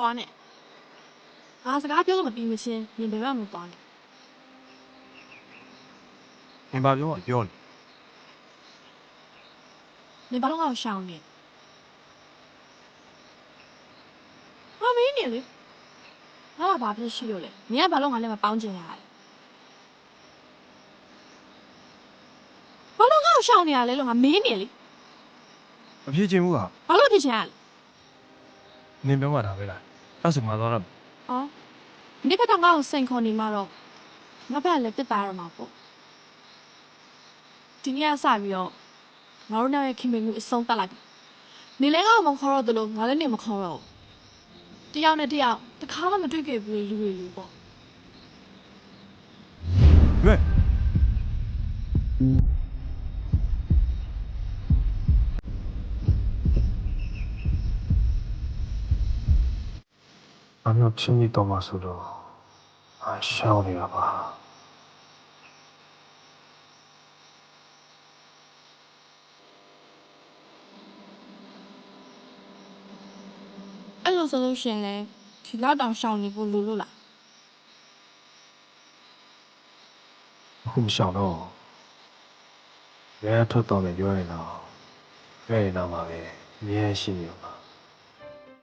သွားနဲ့ငါစကားပြောလို့မပြီးမချင်းနင်ဘယ်မှမသွားနဲ့နင်ဘာပြောမှပြောနေနင်ဘာလို့ငါ့ကိုရှောင်နေဟာမင်းနေလေငါကဘာဖြစ်ရှိလို့လဲနင်ကဘာလို့ငါနဲ့မပေါင်းချင်ရလဲဘာလို့ငါ့ကိုရှောင်နေရလဲလို့ငါမင်းနေလေမဖြစ်ချင်ဘူးဟာဘာလို့ဖြစ်ချင်ရလဲ နင်ပြောမှဒါပဲလားအဲ့ဆိုငါသွားတော့အော်ဒီဘက်ကငါ့ကိုစိန်ခေါ်နေမှတော့ငါဘက်ကလည်းပြစ်သားရမှာပေါ့ဒီနေ့ကစပြီးတော့ငါတို့နဲ့ခင်မင်မှုအဆုံးသတ်လိုက်ပြီနေလဲငါ့ကိုမခေါ်တော့သလိုငါလည်းနေမခေါ်တော့ဘူးတယောက်နဲ့တယောက်တစ်ခါမှမတွေ့ခဲ့ဘူးလူတွေလူပေါ့ဘ ယ်အမျိုးချင်းကြီးတော့မှဆိုတော့အရှောင်းနေတာပါအဲ့လိုဆိုလို့ရှရင်လဲဒီလောက်တောင်ရှောင်နေဖို့လိုလို့လားအခုမရှောင်းတော့ရဲထွက်တော့မယ်ပြောရင်တော့ရဲရင်တော့မှာပဲအမြဲရှိနေမှာ